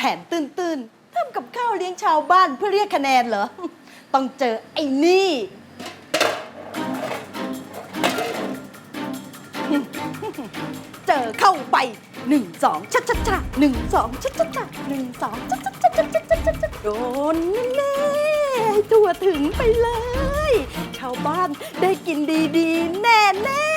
ผนตื้นๆทำกับข้าวเลี้ยงชาวบ้านเพื่อเรียกคะแนนเหรอ ต้องเจอไอ้นี่ เจอเข้าไปหนึ่งสองชัดชัดชัดหนึ่งสองชัดชัดชัดหนึ่งสองชัดชัดชัดชัดชัดชัดชัดชัดโดนแน่ๆให้ตัวถึงไปเลย ชาวบ้านได้กินดีๆ แน่แน่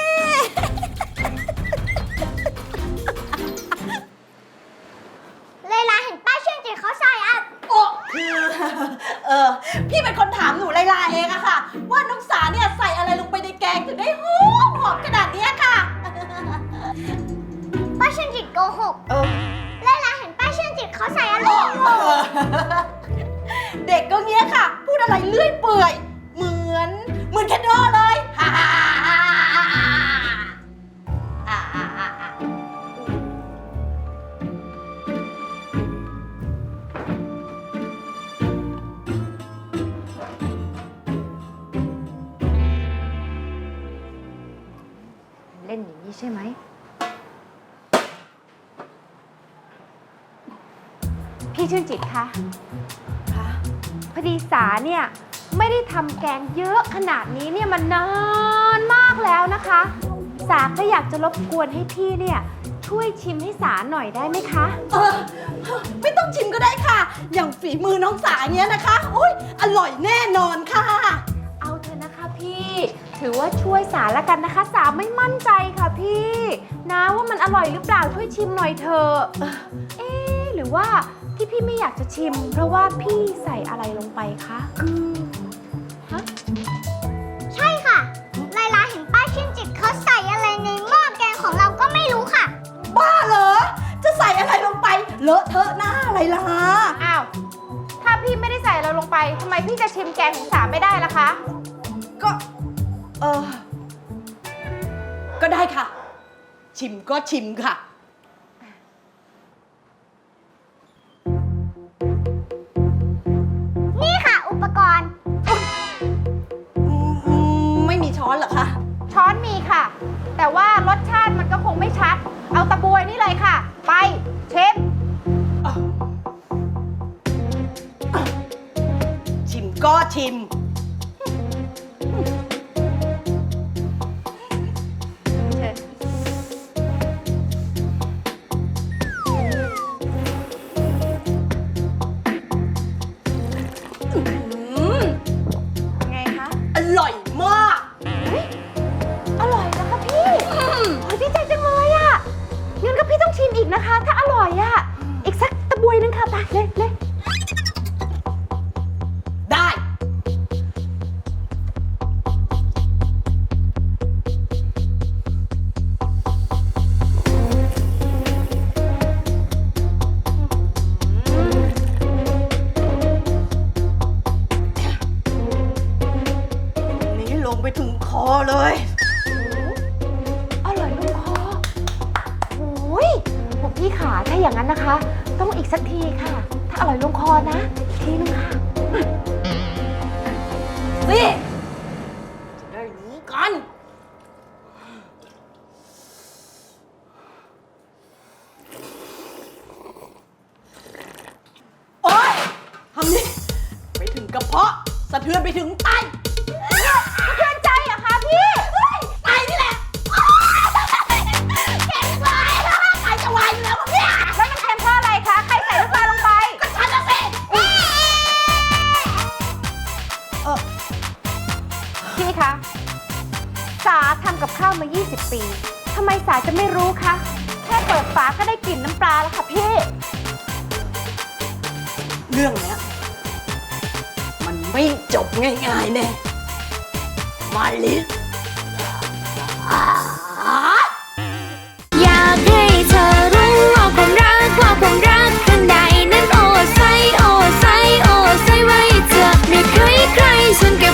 เด็กก็เงี้ยค่ะ พูดอะไรเลื่อยเปื่อย เหมือนเหมือนแคโดเลยฮ่าฮ่เล่นอย่างนี้ใช่ไหม พี่ชื่นจิตคะค่ะพอดีสาเนี่ยไม่ได้ทำแกงเยอะขนาดนี้เนี่ยมันนานมากแล้วนะคะ สาก็อยากจะรบกวนให้พี่เนี่ยช่วยชิมให้สาหน่อยได้ไหมคะ เออไม่ต้องชิมก็ได้ค่ะ อย่างฝีมือน้องสาเนี้ยนะคะโอ้ยอร่อยแน่นอนค่ะ เอาเถอะนะคะพี่ ถือว่าช่วยสาละกันนะคะ สาไม่มั่นใจค่ะพี่ นะว่ามันอร่อยหรือเปล่าช่วยชิมหน่อยเถอะเอ๊ะหรือว่า ที่พี่ไม่อยากจะชิม เพราะว่าพี่ใส่อะไรลงไปคะฮะใช่ค่ะเลลาเห็นป้าชื่นจิตเขาใส่อะไรในหม้อแกงของเราก็ไม่รู้ค่ะ บ้าเหรอ จะใส่อะไรลงไป เลอะเทอะหน้าอะไรล่ะ อ้าว ถ้าพี่ไม่ได้ใส่อะไรลงไปทำไมพี่จะชิมแกงของสาไม่ได้ล่ะคะ ก็ เออ ก็ได้ค่ะ ชิมก็ชิมค่ะ ชิม งไปถึงคอเลย อร่อยลงคอโอ้ยพวกพี่ขาถ้าอย่างนั้นนะคะ ต้องอีกสักทีค่ะ ถ้าอร่อยลงคอนะอีกทีนึงค่ะสิจะได้รู้กัน โอ๊ยทำนี่ไปถึงกระเพาะ สะเทือนไปถึงไต สาทำกับข้าวมา 20 ปี ทำไมสาจะไม่รู้คะ แค่เปิดฝาก็ได้กลิ่นน้ำปลาแล้วค่ะพี่ เรื่องนี้มันไม่จบง่ายๆแน่มาลิส อยากให้เธอรู้ว่าความรักว่าความรักข้ในนั้นโอ้ไซโอ้ไซโอ้ไซไว้เธไม่เคยใครฉันก็